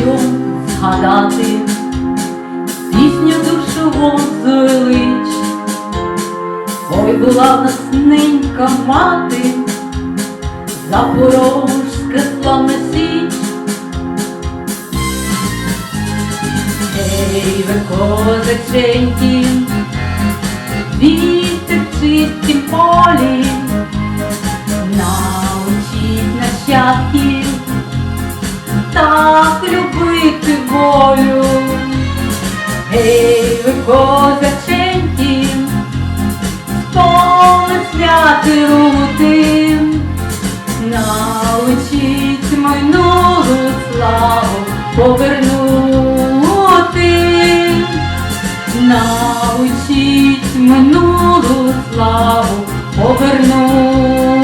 що згадати, пісню душову зуйлич, Ой, була в мати, запорожська славна січ. Ей, ви козаченьки, вітер в чистім полі. Помисляти рути, научіть минулу славу повернути, научіть минулу славу повернути.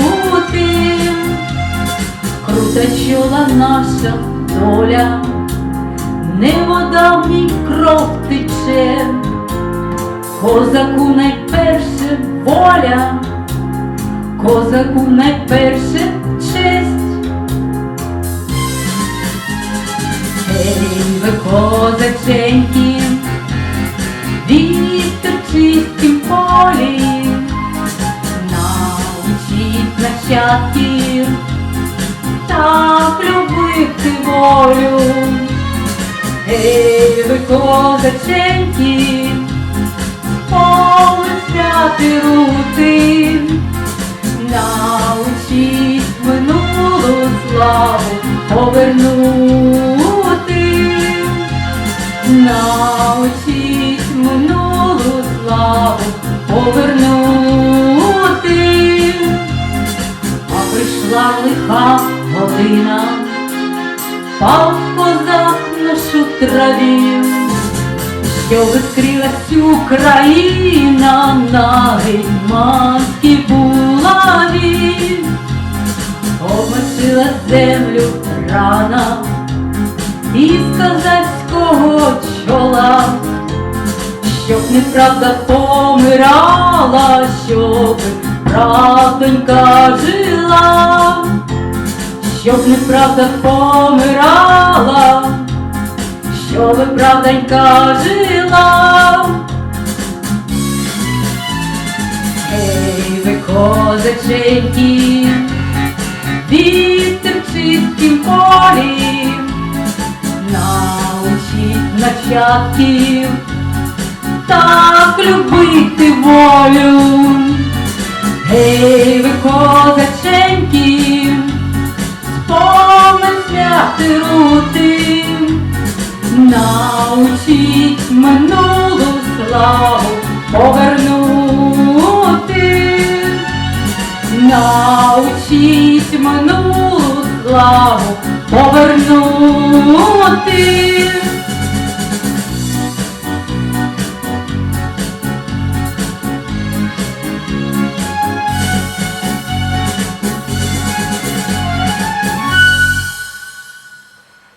Крута чола наша доля, не вода в ній кров тече, козаку найперше воля, козаку найперше честь. Ей, ви козаченьки, вітер чистім полі, научіть нащадків так любити волю. Ей, ви козаченьки, помисляти рути, научіть минулу славу повернути, научіть минулу славу повернути. А прийшла лиха година, пав козак нашу траві, що відкрилась Україна на гетьманській булаві, обмочила землю рана із козацького чола, щоб неправда помирала, щоб правдонька жила, щоб неправда помирала, щоб правдонька жила. Ей, ви козаченьки, вітер в чистім полі, научіть нащадків. Так любити волю. Гей, ви козаченьки, помисляти рути, научіть минулу славу научіть минулу славу повернути.